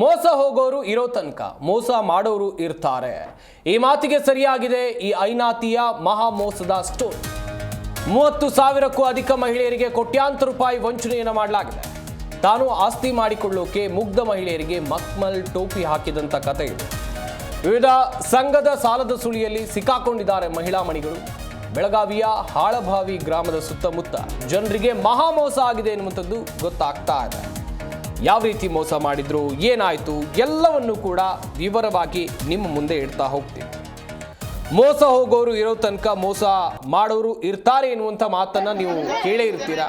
ಮೋಸ ಹೋಗೋರು ಇರೋ ತನಕ ಮೋಸ ಮಾಡೋರು ಇರ್ತಾರೆ. ಈ ಮಾತಿಗೆ ಸರಿಯಾಗಿದೆ ಈ ಐನಾತಿಯ ಮಹಾ ಮೋಸದ ಸ್ಟೋರಿ ಮೂವತ್ತು ಸಾವಿರಕ್ಕೂ ಅಧಿಕ ಮಹಿಳೆಯರಿಗೆ ಕೋಟ್ಯಾಂತರ ರೂಪಾಯಿ ವಂಚನೆಯನ್ನು ಮಾಡಲಾಗಿದೆ. ತಾನು ಆಸ್ತಿ ಮಾಡಿಕೊಳ್ಳೋಕೆ ಮುಗ್ಧ ಮಹಿಳೆಯರಿಗೆ ಮಕ್ಮಲ್ ಟೋಪಿ ಹಾಕಿದಂತ ಕತೆ ಇದೆ. ವಿವಿಧ ಸಂಘದ ಸಾಲದ ಸುಳಿಯಲ್ಲಿ ಸಿಕ್ಕಾಕೊಂಡಿದ್ದಾರೆ ಮಹಿಳಾ ಮಣಿಗಳು. ಬೆಳಗಾವಿಯ ಹಾಳಭಾವಿ ಗ್ರಾಮದ ಸುತ್ತಮುತ್ತ ಜನರಿಗೆ ಮಹಾ ಮೋಸ ಆಗಿದೆ ಎನ್ನುವಂಥದ್ದು ಗೊತ್ತಾಗ್ತಾ ಇದೆ. ಯಾವ ರೀತಿ ಮೋಸ ಮಾಡಿದ್ರು, ಏನಾಯ್ತು, ಎಲ್ಲವನ್ನು ಕೂಡ ವಿವರವಾಗಿ ನಿಮ್ಮ ಮುಂದೆ ಇಡ್ತಾ ಹೋಗ್ತೀವಿ ಮೋಸ ಹೋಗೋರು ಇರೋ ತನಕ ಮೋಸ ಮಾಡೋರು ಇರ್ತಾರೆ ಎನ್ನುವಂಥ ಮಾತನ್ನ ನೀವು ಕೇಳೇ ಇರ್ತೀರಾ?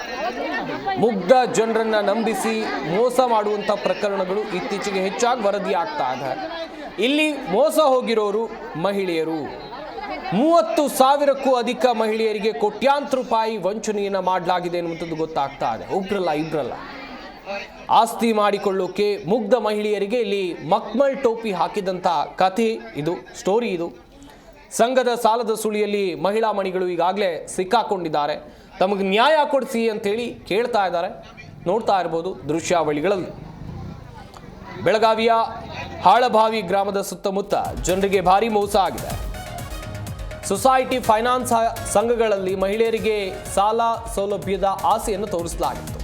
ಮುಗ್ಧ ಜನರನ್ನು ನಂಬಿಸಿ ಮೋಸ ಮಾಡುವಂಥ ಪ್ರಕರಣಗಳು ಇತ್ತೀಚೆಗೆ ಹೆಚ್ಚಾಗಿ ವರದಿ ಆಗ್ತಾ ಇದೆ. ಇಲ್ಲಿ ಮೋಸ ಹೋಗಿರೋರು ಮಹಿಳೆಯರು. ಮೂವತ್ತು ಸಾವಿರಕ್ಕೂ ಅಧಿಕ ಮಹಿಳೆಯರಿಗೆ ಕೋಟ್ಯಾಂತರ ರೂಪಾಯಿ ವಂಚನೆಯನ್ನು ಮಾಡಲಾಗಿದೆ ಎನ್ನುವಂಥದ್ದು ಗೊತ್ತಾಗ್ತಾ ಇದೆ. ಒಬ್ರಲ್ಲ ಇಬ್ರಲ್ಲ. ಆಸ್ತಿ ಮಾಡಿಕೊಳ್ಳೋಕೆ ಮುಗ್ಧ ಮಹಿಳೆಯರಿಗೆ ಇಲ್ಲಿ ಮಕ್ಮಲ್ ಟೋಪಿ ಹಾಕಿದಂಥ ಕಥೆ ಇದು ಸ್ಟೋರಿ ಇದು. ಸಂಘದ ಸಾಲದ ಸುಳಿಯಲ್ಲಿ ಮಹಿಳಾ ಮಣಿಗಳು ಈಗಾಗಲೇ ಸಿಕ್ಕಾಕೊಂಡಿದ್ದಾರೆ. ತಮಗೆ ನ್ಯಾಯ ಕೊಡಿಸಿ ಅಂತೇಳಿ ಕೇಳ್ತಾ ಇದ್ದಾರೆ. ನೋಡ್ತಾ ಇರ್ಬೋದು ದೃಶ್ಯಾವಳಿಗಳಲ್ಲಿ. ಬೆಳಗಾವಿಯ ಹಾಳಭಾವಿ ಗ್ರಾಮದ ಸುತ್ತಮುತ್ತ ಜನರಿಗೆ ಭಾರಿ ಮೋಸ ಆಗಿದೆ. ಸೊಸೈಟಿ ಫೈನಾನ್ಸ್ ಸಂಘಗಳಲ್ಲಿ ಮಹಿಳೆಯರಿಗೆ ಸಾಲ ಸೌಲಭ್ಯದ ಆಸೆಯನ್ನು ತೋರಿಸಲಾಗಿತ್ತು.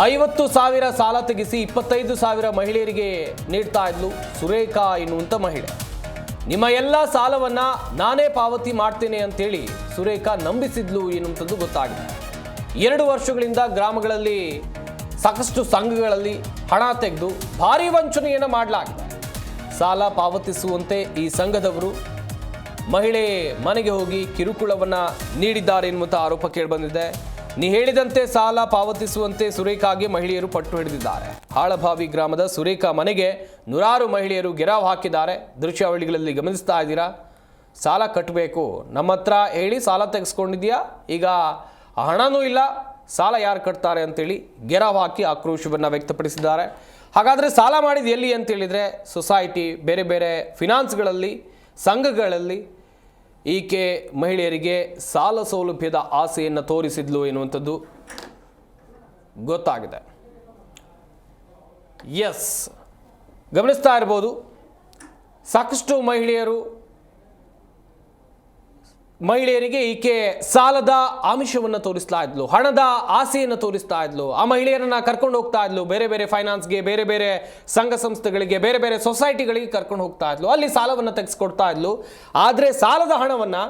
ಐವತ್ತು ಸಾವಿರ ಸಾಲ ತೆಗೆಸಿ ಇಪ್ಪತ್ತೈದು ಸಾವಿರ ಮಹಿಳೆಯರಿಗೆ ನೀಡ್ತಾ ಇದ್ಲು ಸುರೇಖಾ ಎನ್ನುವಂಥ ಮಹಿಳೆ. ನಿಮ್ಮ ಎಲ್ಲ ಸಾಲವನ್ನ ನಾನೇ ಪಾವತಿ ಮಾಡ್ತೇನೆ ಅಂತೇಳಿ ಸುರೇಖಾ ನಂಬಿಸಿದ್ಲು ಎನ್ನುವಂಥದ್ದು ಗೊತ್ತಾಗಿದೆ. ಎರಡು ವರ್ಷಗಳಿಂದ ಗ್ರಾಮಗಳಲ್ಲಿ ಸಾಕಷ್ಟು ಸಂಘಗಳಲ್ಲಿ ಹಣ ತೆಗೆದು ಭಾರಿ ವಂಚನೆಯನ್ನು ಮಾಡಲಾಗಿದೆ. ಸಾಲ ಪಾವತಿಸುವಂತೆ ಈ ಸಂಘದವರು ಮಹಿಳೆ ಮನೆಗೆ ಹೋಗಿ ಕಿರುಕುಳವನ್ನು ನೀಡಿದ್ದಾರೆ ಎನ್ನುವಂಥ ಆರೋಪ ಕೇಳಿಬಂದಿದೆ ನೀ ಹೇಳಿದಂತೆ ಸಾಲ ಪಾವತಿಸುವಂತೆ ಸುರೇಖಾಗೆ ಮಹಿಳೆಯರು ಪಟ್ಟು ಹಿಡಿದಿದ್ದಾರೆ. ಹಾಳಭಾವಿ ಗ್ರಾಮದ ಸುರೇಖಾ ಮನೆಗೆ ನೂರಾರು ಮಹಿಳೆಯರು ಗೆರಾವ್ ಹಾಕಿದ್ದಾರೆ. ದೃಶ್ಯಾವಳಿಗಳಲ್ಲಿ ಗಮನಿಸ್ತಾ ಇದ್ದೀರಾ? ಸಾಲ ಕಟ್ಟಬೇಕು ನಮ್ಮ ಹತ್ರ ಹೇಳಿ ಸಾಲ ತೆಗೆಸ್ಕೊಂಡಿದ್ಯಾ ಈಗ ಹಣನೂ ಇಲ್ಲ. ಸಾಲ ಯಾರು ಕಟ್ತಾರೆ ಅಂತೇಳಿ ಗೆರಾವ್ ಹಾಕಿ ಆಕ್ರೋಶವನ್ನು ವ್ಯಕ್ತಪಡಿಸಿದ್ದಾರೆ. ಹಾಗಾದರೆ ಸಾಲ ಮಾಡಿದ ಎಲ್ಲಿ ಅಂತೇಳಿದರೆ ಸೊಸೈಟಿ, ಬೇರೆ ಬೇರೆ ಫಿನಾನ್ಸ್ಗಳಲ್ಲಿ, ಸಂಘಗಳಲ್ಲಿ ಈಕೆ ಮಹಿಳೆಯರಿಗೆ ಸಾಲ ಸೌಲಭ್ಯದ ಆಸೆಯನ್ನು ತೋರಿಸಿದ್ಲು ಎನ್ನುವಂಥದ್ದು ಗೊತ್ತಾಗಿದೆ. ಎಸ್ ಗಮನಿಸ್ತಾ ಇರ್ಬೋದು ಸಾಕಷ್ಟು ಮಹಿಳೆಯರು ಮಹಿಳೆಯರಿಗೆ ಈಕೆ ಸಾಲದ ಆಮಿಷವನ್ನು ತೋರಿಸ್ತಾ ಇದ್ಲು, ಹಣದ ಆಸೆಯನ್ನು ತೋರಿಸ್ತಾ ಇದ್ಲು, ಆ ಮಹಿಳೆಯರನ್ನ ಕರ್ಕೊಂಡು ಹೋಗ್ತಾ ಇದ್ಲು, ಬೇರೆ ಬೇರೆ ಫೈನಾನ್ಸ್ಗೆ, ಬೇರೆ ಬೇರೆ ಸಂಘ ಸಂಸ್ಥೆಗಳಿಗೆ, ಬೇರೆ ಬೇರೆ ಸೊಸೈಟಿಗಳಿಗೆ ಕರ್ಕೊಂಡು ಹೋಗ್ತಾ ಇದ್ಲು, ಅಲ್ಲಿ ಸಾಲವನ್ನು ತೆಗೆಸ್ಕೊಡ್ತಾ ಇದ್ಲು. ಆದರೆ ಸಾಲದ ಹಣವನ್ನು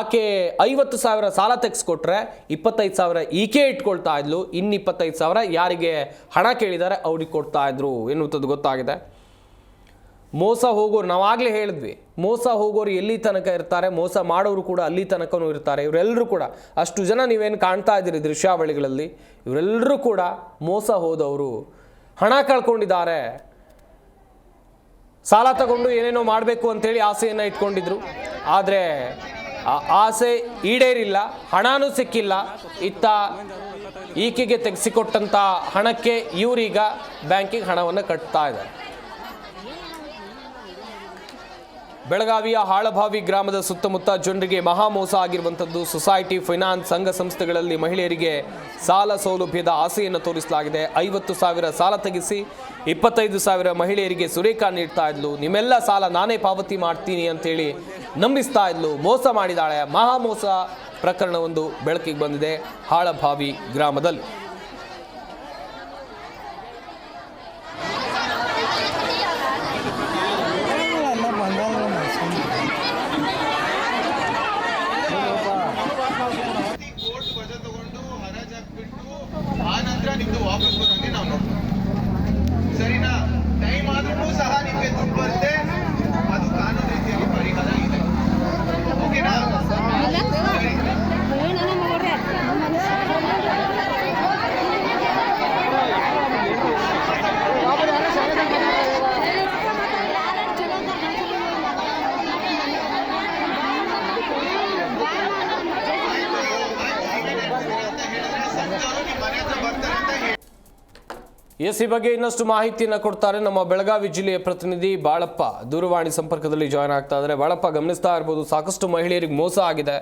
ಆಕೆ ಐವತ್ತು ಸಾವಿರ ಸಾಲ ತೆಗೆಸ್ಕೊಟ್ರೆ ಇಪ್ಪತ್ತೈದು ಸಾವಿರ ಈಕೆ ಇಟ್ಕೊಳ್ತಾ ಇದ್ಲು, ಇನ್ನಿಪ್ಪತ್ತೈದು ಸಾವಿರ ಯಾರಿಗೆ ಹಣ ಕೇಳಿದ್ದಾರೆ ಅವ್ರಿಗೆ ಕೊಡ್ತಾ ಇದ್ರು ಎನ್ನುವಂಥದ್ದು ಗೊತ್ತಾಗಿದೆ. ಮೋಸ ಹೋಗೋರು, ನಾವಾಗಲೇ ಹೇಳಿದ್ವಿ, ಮೋಸ ಹೋಗೋರು ಎಲ್ಲಿ ತನಕ ಇರ್ತಾರೆ, ಮೋಸ ಮಾಡೋರು ಕೂಡ ಅಲ್ಲಿ ತನಕನೂ ಇರ್ತಾರೆ, ಇವರೆಲ್ಲರೂ ಕೂಡ. ಅಷ್ಟು ಜನ ನೀವೇನು ಕಾಣ್ತಾ ಇದ್ದೀರಿ ದೃಶ್ಯಾವಳಿಗಳಲ್ಲಿ, ಇವರೆಲ್ಲರೂ ಕೂಡ ಮೋಸ ಹೋದವರು. ಹಣ ಕಳ್ಕೊಂಡಿದ್ದಾರೆ. ಸಾಲ ತಗೊಂಡು ಏನೇನೋ ಮಾಡಬೇಕು ಅಂತೇಳಿ ಆಸೆಯನ್ನು ಇಟ್ಕೊಂಡಿದ್ರು. ಆದರೆ ಆಸೆ ಈಡೇರಿಲ್ಲ, ಹಣನೂ ಸಿಕ್ಕಿಲ್ಲ. ಇತ್ತ ಈಕೆಗೆ ತೆಗೆಸಿಕೊಟ್ಟಂಥ ಹಣಕ್ಕೆ ಇವರೀಗ ಬ್ಯಾಂಕಿಗೆ ಹಣವನ್ನು ಕಟ್ತಾ ಇದ್ದಾರೆ. ಬೆಳಗಾವಿಯ ಹಾಳಭಾವಿ ಗ್ರಾಮದ ಸುತ್ತಮುತ್ತ ಜನರಿಗೆ ಮಹಾಮೋಸ ಆಗಿರುವಂಥದ್ದು ಸೊಸೈಟಿ ಫೈನಾನ್ಸ್ ಸಂಘ ಸಂಸ್ಥೆಗಳಲ್ಲಿ ಮಹಿಳೆಯರಿಗೆ ಸಾಲ ಸೌಲಭ್ಯದ ಆಸೆಯನ್ನು ತೋರಿಸಲಾಗಿದೆ. ಐವತ್ತು ಸಾವಿರ ಸಾಲ ತೆಗೆಸಿ ಇಪ್ಪತ್ತೈದು ಸಾವಿರ ಮಹಿಳೆಯರಿಗೆ ಸುರೇಖಾ ನೀಡ್ತಾ ಇದ್ಲು. ನಿಮ್ಮೆಲ್ಲ ಸಾಲ ನಾನೇ ಪಾವತಿ ಮಾಡ್ತೀನಿ ಅಂತೇಳಿ ನಂಬಿಸ್ತಾ ಇದ್ಲು. ಮೋಸ ಮಾಡಿದಾಳೆ. ಮಹಾಮೋಸ ಪ್ರಕರಣವೊಂದು ಬೆಳಕಿಗೆ ಬಂದಿದೆ ಹಾಳಭಾವಿ ಗ್ರಾಮದಲ್ಲಿ. ಎಸ್ ಈ ಬಗ್ಗೆ ಇನ್ನಷ್ಟು ಮಾಹಿತಿಯನ್ನು ಕೊಡ್ತಾರೆ ನಮ್ಮ ಬೆಳಗಾವಿ ಜಿಲ್ಲೆಯ ಪ್ರತಿನಿಧಿ ಬಾಳಪ್ಪ. ದೂರವಾಣಿ ಸಂಪರ್ಕದಲ್ಲಿ ಜಾಯ್ನ್ ಆಗ್ತಾ ಇದ್ದಾರೆ. ಬಾಳಪ್ಪ, ಗಮನಿಸ್ತಾ ಇರ್ಬೋದು, ಸಾಕಷ್ಟು ಮಹಿಳೆಯರಿಗೆ ಮೋಸ ಆಗಿದೆ.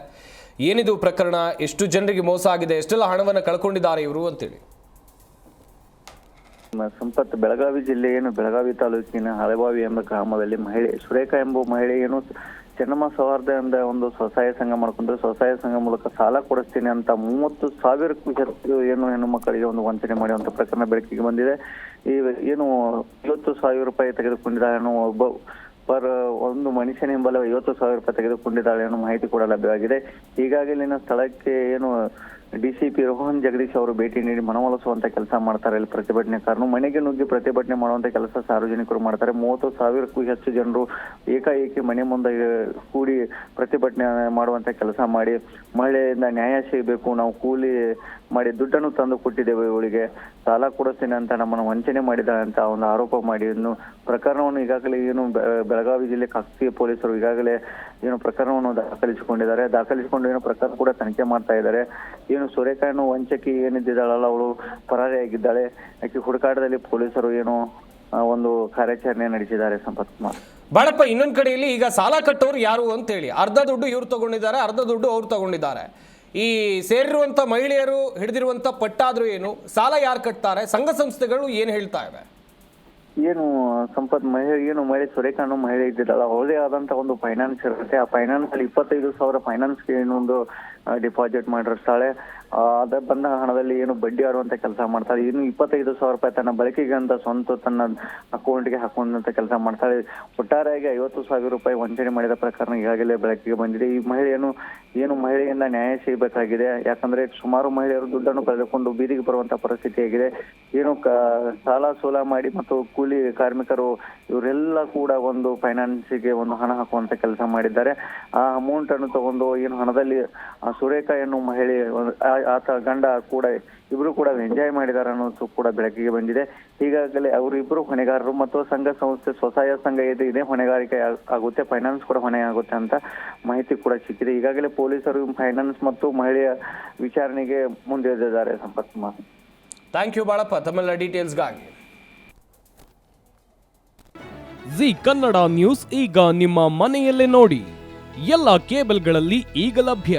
ಏನಿದು ಪ್ರಕರಣ? ಎಷ್ಟು ಜನರಿಗೆ ಮೋಸ ಆಗಿದೆ? ಎಷ್ಟೆಲ್ಲ ಹಣವನ್ನು ಕಳ್ಕೊಂಡಿದ್ದಾರೆ ಇವರು ಅಂತೇಳಿ. ಸಂಪತ್ ಬೆಳಗಾವಿ ಜಿಲ್ಲೆಯನ್ನು ಏನು ಬೆಳಗಾವಿ ತಾಲೂಕಿನ ಹಳೆಬಾವಿ ಎಂಬ ಗ್ರಾಮದಲ್ಲಿ ಮಹಿಳೆ, ಸುರೇಖಾ ಎಂಬ ಮಹಿಳೆ ಏನು ಚೆನ್ನಮ್ಮ ಸೌಹಾರ್ದ ಎಂದ ಒಂದು ಸ್ವಸಹಾಯ ಸಂಘ ಮಾಡ್ಕೊಂಡ್ರೆ ಸ್ವಸಹಾಯ ಸಂಘ ಮೂಲಕ ಸಾಲ ಕೊಡಿಸ್ತೀನಿ ಅಂತ ಮೂವತ್ತು ಸಾವಿರಕ್ಕೂ ಹೆಚ್ಚು ಏನು ಹೆಣ್ಣು ಮಕ್ಕಳಿಗೆ ಒಂದು ವಂಚನೆ ಮಾಡುವಂತ ಪ್ರಕರಣ ಬೆಳಕಿಗೆ ಬಂದಿದೆ. ಈ ಏನು ಐವತ್ತು ಸಾವಿರ ರೂಪಾಯಿ ತೆಗೆದುಕೊಂಡಿದ್ದಾಳೆ ಅನ್ನೋ ಒಬ್ಬ ಪರ್ ಒಂದು ಮನುಷ್ಯನೆಂಬಲ ಐವತ್ತು ಸಾವಿರ ರೂಪಾಯಿ ತೆಗೆದುಕೊಂಡಿದ್ದಾಳೆ ಅನ್ನೋ ಮಾಹಿತಿ ಕೂಡ ಲಭ್ಯವಾಗಿದೆ. ಹೀಗಾಗಿ ಇಲ್ಲಿನ ಸ್ಥಳಕ್ಕೆ ಏನು ಡಿಸಿಪಿ ರೋಹನ್ ಜಗದೀಶ್ ಅವರು ಭೇಟಿ ನೀಡಿ ಮನವೊಲಿಸುವಂತ ಕೆಲಸ ಮಾಡ್ತಾರೆ. ಇಲ್ಲಿ ಪ್ರತಿಭಟನೆಕಾರರು ಮನೆಗೆ ನುಗ್ಗಿ ಪ್ರತಿಭಟನೆ ಮಾಡುವಂತ ಕೆಲಸ ಸಾರ್ವಜನಿಕರು ಮಾಡ್ತಾರೆ. ಮೂವತ್ತು ಸಾವಿರಕ್ಕೂ ಹೆಚ್ಚು ಜನರು ಏಕಾಏಕಿ ಮನೆ ಮುಂದೆ ಕೂಡಿ ಪ್ರತಿಭಟನೆ ಮಾಡುವಂತ ಕೆಲಸ ಮಾಡಿ, ಮಹಿಳೆಯಿಂದ ನ್ಯಾಯ ಸಿಗಬೇಕು, ನಾವು ಕೂಲಿ ಮಾಡಿ ದುಡ್ಡನ್ನು ತಂದು ಕೊಟ್ಟಿದ್ದೇವೆ ಇವಳಿಗೆ. ಸಾಲ ಕೊಡಿಸ್ತೀನಿ ಅಂತ ನಮ್ಮನ್ನು ವಂಚನೆ ಮಾಡಿದ್ದಾಳೆ ಅಂತ ಒಂದು ಆರೋಪ ಮಾಡಿ. ಇನ್ನು ಪ್ರಕರಣವನ್ನು ಈಗಾಗಲೇ ಏನು ಬೆಳಗಾವಿ ಜಿಲ್ಲೆ ಖಾಸಗಿ ಪೊಲೀಸರು ಈಗಾಗಲೇ ಏನು ಪ್ರಕರಣವನ್ನು ದಾಖಲಿಸಿಕೊಂಡಿದ್ದಾರೆ. ದಾಖಲಿಸಿಕೊಂಡು ಏನು ಪ್ರಕರಣ ಕೂಡ ತನಿಖೆ ಮಾಡ್ತಾ ಇದ್ದಾರೆ. ಏನು ಸೂರ್ಯಕಾಯನ್ನು ವಂಚಕಿ ಏನಿದ್ದಾಳಲ್ಲ, ಅವಳು ಪರಾರಿಯಾಗಿದ್ದಾಳೆ. ಆಕೆ ಹುಡುಕಾಟದಲ್ಲಿ ಪೊಲೀಸರು ಏನು ಒಂದು ಕಾರ್ಯಾಚರಣೆ ನಡೆಸಿದ್ದಾರೆ ಸಂಪತ್ ಕುಮಾರ್. ಬಾಳಪ್ಪ, ಇನ್ನೊಂದ್ ಕಡೆಯಲ್ಲಿ ಈಗ ಸಾಲ ಕಟ್ಟೋರು ಯಾರು ಅಂತ ಹೇಳಿ ಅರ್ಧ ದುಡ್ಡು ಇವ್ರು ತಗೊಂಡಿದ್ದಾರೆ, ಅರ್ಧ ದುಡ್ಡು ಅವ್ರು ತಗೊಂಡಿದ್ದಾರೆ. ಈ ಸೇರಿರುವಂತ ಮಹಿಳೆಯರು ಹಿಡಿದಿರುವಂತ ಪಟ್ಟಾದ್ರೂ ಏನು, ಸಾಲ ಯಾರು ಕಟ್ತಾರೆ, ಸಂಘ ಸಂಸ್ಥೆಗಳು ಏನು ಹೇಳ್ತಾ ಇವೆ? ಏನು ಸಂಪತ್ ಮಹಿಳೆ, ಏನು ಮಹಿಳೆ ಸುರೇಖಾ ಅನ್ನೋ ಮಹಿಳೆ ಇದ್ದಿದ್ದಲ್ಲ ಅವರದೇ ಆದಂತ ಒಂದು ಫೈನಾನ್ಸ್ ಇರುತ್ತೆ. ಆ ಫೈನಾನ್ಸ್ ಅಲ್ಲಿ ಇಪ್ಪತ್ತೈದು ಸಾವಿರ ಫೈನಾನ್ಸ್ ಏನು ಒಂದು ಡಿಪಾಸಿಟ್ ಮಾಡಿರ್ತಾಳೆ. ಅದ ಬಂದ ಹಣದಲ್ಲಿ ಏನು ಬಡ್ಡಿ ಆಡುವಂತ ಕೆಲಸ ಮಾಡ್ತಾಳೆ. ಇನ್ನು ಇಪ್ಪತ್ತೈದು ಸಾವಿರ ರೂಪಾಯಿ ತನ್ನ ಬಳಕೆಗೆ ಅಂತ ಸ್ವಂತ ತನ್ನ ಅಕೌಂಟ್ಗೆ ಹಾಕೊಂಡಂತ ಕೆಲಸ ಮಾಡ್ತಾಳೆ. ಒಟ್ಟಾರೆಯಾಗಿ ಐವತ್ತು ಸಾವಿರ ರೂಪಾಯಿ ವಂಚನೆ ಮಾಡಿದ ಪ್ರಕರಣ ಈಗಾಗಲೇ ಬೆಳಕಿಗೆ ಬಂದಿದೆ. ಈ ಮಹಿಳೆಯನ್ನು ಏನು ಮಹಿಳೆಯಿಂದ ನ್ಯಾಯ ಸಿಗಬೇಕಾಗಿದೆ. ಯಾಕಂದ್ರೆ ಸುಮಾರು ಮಹಿಳೆಯರು ದುಡ್ಡನ್ನು ಕಳೆದುಕೊಂಡು ಬೀದಿಗೆ ಬರುವಂತ ಪರಿಸ್ಥಿತಿ ಆಗಿದೆ. ಏನು ಸಾಲ ಸೋಲ ಮಾಡಿ ಮತ್ತು ಕೂಲಿ ಕಾರ್ಮಿಕರು ಇವರೆಲ್ಲ ಕೂಡ ಒಂದು ಫೈನಾನ್ಸಿಗೆ ಒಂದು ಹಣ ಹಾಕುವಂತ ಕೆಲಸ ಮಾಡಿದ್ದಾರೆ. ಆ ಅಮೌಂಟ್ ಅನ್ನು ತಗೊಂಡು ಏನು ಹಣದಲ್ಲಿ ಸುರೇಖಾ ಎನ್ನುವ ಮಹಿಳೆ ಆತ ಗಂಡ ಕೂಡ ಇಬ್ರು ಕೂಡ ಎಂಜಾಯ್ ಮಾಡಿದ್ದಾರೆ ಅನ್ನೋದು ಕೂಡ ಬೆಳಕಿಗೆ ಬಂದಿದೆ. ಈಗಾಗಲೇ ಅವರಿಬ್ರು ಹೊಣೆಗಾರರು ಮತ್ತು ಸಂಘ ಸಂಸ್ಥೆ ಸ್ವಸಹಾಯ ಸಂಘ ಇದೆ ಇದೇ ಹೊಣೆಗಾರಿಕೆ ಆಗುತ್ತೆ ಫೈನಾನ್ಸ್ ಕೂಡ ಹೊಣೆ ಆಗುತ್ತೆ ಅಂತ ಮಾಹಿತಿ ಕೂಡ ಸಿಕ್ಕಿದೆ. ಈಗಾಗಲೇ ಪೊಲೀಸರು ಫೈನಾನ್ಸ್ ಮತ್ತು ಮಹಿಳೆಯ ವಿಚಾರಣೆಗೆ ಮುಂದೆ Sampath Kumar. Thank you Balappa. ತಮ್ಮೆಲ್ಲ ಡೀಟೇಲ್ಸ್ಗಾಗಿ ಜಿ ಕನ್ನಡ ನ್ಯೂಸ್ ಈಗ ನಿಮ್ಮ ಮನೆಯಲ್ಲೇ ನೋಡಿ. ಎಲ್ಲ ಕೇಬಲ್ಗಳಲ್ಲಿ ಈಗ ಲಭ್ಯ.